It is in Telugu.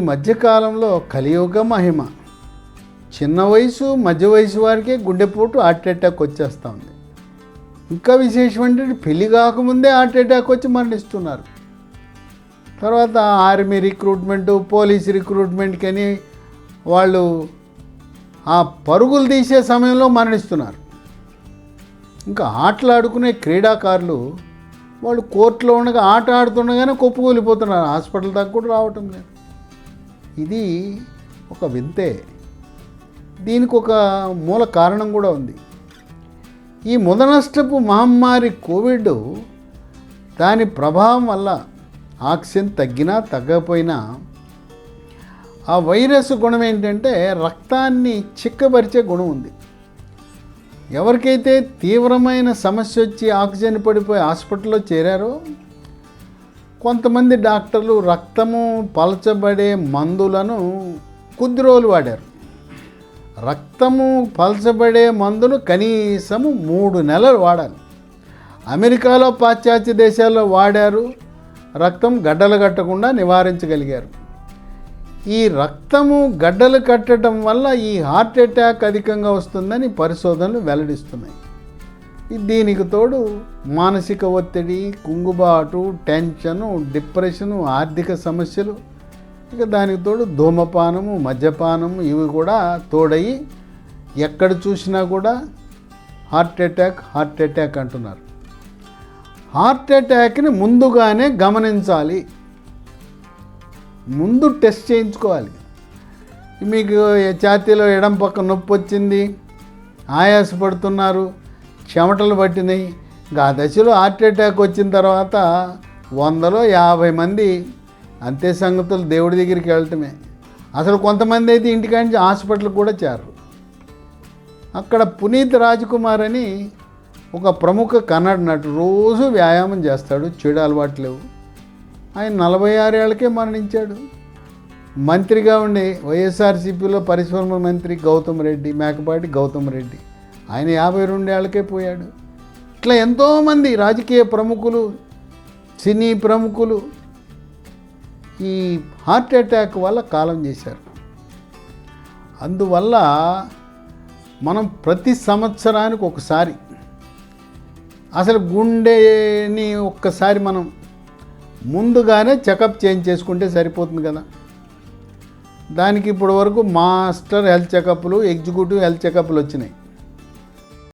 ఈ మధ్యకాలంలో కలియుగ మహిమ. చిన్న వయసు మధ్య వయసు వారికే గుండెపోటు హార్ట్ అటాక్ వచ్చేస్తూ ఉంది. ఇంకా విశేషం ఏంటంటే పెళ్ళి కాకముందే హార్ట్ అటాక్ వచ్చి మరణిస్తున్నారు. తర్వాత ఆర్మీ రిక్రూట్మెంట్ పోలీస్ రిక్రూట్మెంట్కి అని వాళ్ళు ఆ పరుగులు తీసే సమయంలో మరణిస్తున్నారు. ఇంకా ఆటలాడుకునే క్రీడాకారులు వాళ్ళు కోర్టులో ఉండగా ఆట ఆడుతుండగానే కొప్పుకూలిపోతున్నారు. హాస్పిటల్ దాకా కూడా రావటం లేదు. ఇది ఒక వింతే. దీనికి ఒక మూల కారణం కూడా ఉంది. ఈ ముదనష్టపు మహమ్మారి కోవిడ్ దాని ప్రభావం వల్ల ఆక్సిజన్ తగ్గినా తగ్గకపోయినా ఆ వైరస్ గుణం ఏంటంటే రక్తాన్ని చిక్కపరిచే గుణం ఉంది. ఎవరికైతే తీవ్రమైన సమస్య వచ్చి ఆక్సిజన్ పడిపోయి హాస్పిటల్లో చేరారో కొంతమంది డాక్టర్లు రక్తము పలచబడే మందులను కొద్ది రోజులు వాడారు. రక్తము పలచబడే మందులు కనీసము మూడు నెలలు వాడాలి. అమెరికాలో పాశ్చాత్య దేశాల్లో వాడారు. రక్తం గడ్డలు కట్టకుండా నివారించగలిగారు. ఈ రక్తము గడ్డలు కట్టడం వల్ల ఈ హార్ట్ అటాక్ అధికంగా వస్తుందని పరిశోధనలు వెల్లడిస్తున్నాయి. దీనికి తోడు మానసిక ఒత్తిడి కుంగుబాటు టెన్షను డిప్రెషను ఆర్థిక సమస్యలు ఇక దానికి తోడు ధూమపానము మద్యపానము ఇవి కూడా తోడయి ఎక్కడ చూసినా కూడా హార్ట్ అటాక్ హార్ట్ అటాక్ అంటున్నారు. హార్ట్ అటాక్ని ముందుగానే గమనించాలి. ముందు టెస్ట్ చేయించుకోవాలి. మీకు ఛాతీలో ఎడం పక్క నొప్పి వచ్చింది ఆయాసపడుతున్నారు చెమటలు పట్టినాయి. ఇంకా ఆ దశలో హార్ట్ అటాక్ వచ్చిన తర్వాత వందలో యాభై మంది అంతే సంగతులు దేవుడి దగ్గరికి వెళ్ళటమే. అసలు కొంతమంది అయితే ఇంటికాంచి హాస్పిటల్ కూడా చేరరు. అక్కడ పునీత్ రాజ్కుమార్ అని ఒక ప్రముఖ కన్నడ నటు రోజు వ్యాయామం చేస్తాడు చెడు అలవాటు లేవు. ఆయన నలభై ఆరేళ్ళకే మరణించాడు. మంత్రిగా ఉండే వైఎస్ఆర్సీపీలో పరిశ్రమ మంత్రి గౌతమ్ రెడ్డి మేకపాటి గౌతమ్ రెడ్డి. ఆయన యాభై రెండేళ్ళకే పోయాడు. ఇట్లా ఎంతోమంది రాజకీయ ప్రముఖులు సినీ ప్రముఖులు ఈ హార్ట్ అటాక్ వల్ల కాలం చేశారు. అందువల్ల మనం ప్రతి సంవత్సరానికి ఒకసారి అసలు గుండెని ఒక్కసారి మనం ముందుగానే చెకప్ చేంజ్ చేసుకుంటే సరిపోతుంది కదా. దానికి ఇప్పటి వరకు మాస్టర్ హెల్త్ చెకప్లు ఎగ్జిక్యూటివ్ హెల్త్ చెకప్లు వచ్చినాయి.